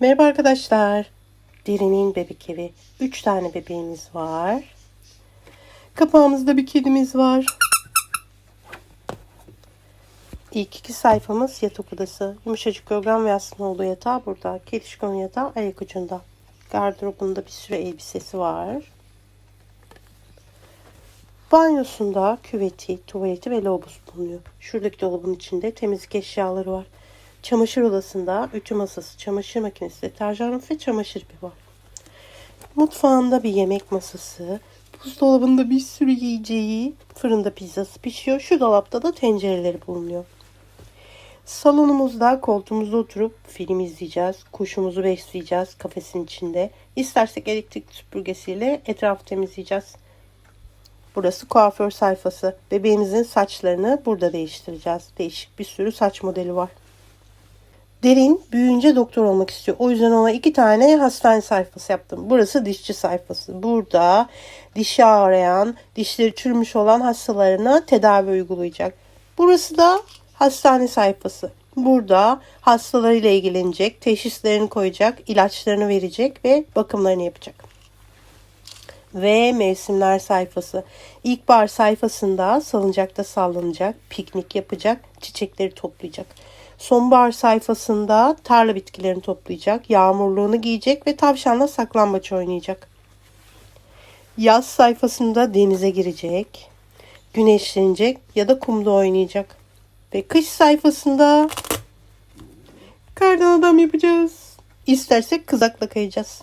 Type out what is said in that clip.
Merhaba arkadaşlar. Derin'in bebek evi. 3 tane bebeğimiz var. Kapağımızda bir kedimiz var. İlk iki sayfamız yatak odası. Yumuşacık yorgan ve yastığın olduğu yatağı burada. Kedişkonun yatağı ayak ucunda. Gardırobunda bir sürü elbisesi var. Banyosunda küveti, tuvaleti ve lavabosu bulunuyor. Şuradaki dolabın içinde temizlik eşyaları var. Çamaşır odasında ütü masası, çamaşır makinesi, deterjan ve çamaşır ipi var. Mutfağında bir yemek masası, buzdolabında bir sürü yiyeceği, fırında pizzası pişiyor. Şu dolapta da tencereleri bulunuyor. Salonumuzda koltuğumuzda oturup film izleyeceğiz. Kuşumuzu besleyeceğiz kafesin içinde. İstersek elektrik süpürgesiyle etrafı temizleyeceğiz. Burası kuaför sayfası. Bebeğimizin saçlarını burada değiştireceğiz. Değişik bir sürü saç modeli var. Derin büyüyünce doktor olmak istiyor. O yüzden ona iki tane hastane sayfası yaptım. Burası dişçi sayfası. Burada dişi ağrıyan, dişleri çürümüş olan hastalarına tedavi uygulayacak. Burası da hastane sayfası. Burada hastalarıyla ilgilenecek, teşhislerini koyacak, ilaçlarını verecek ve bakımlarını yapacak ve mevsimler sayfası. İlkbahar sayfasında salıncakta sallanacak, piknik yapacak, çiçekleri toplayacak. Sonbahar sayfasında tarla bitkilerini toplayacak, yağmurluğunu giyecek ve tavşanla saklambaç oynayacak. Yaz sayfasında denize girecek, güneşlenecek ya da kumda oynayacak. Ve kış sayfasında kardan adam yapacağız. İstersek kızakla kayacağız.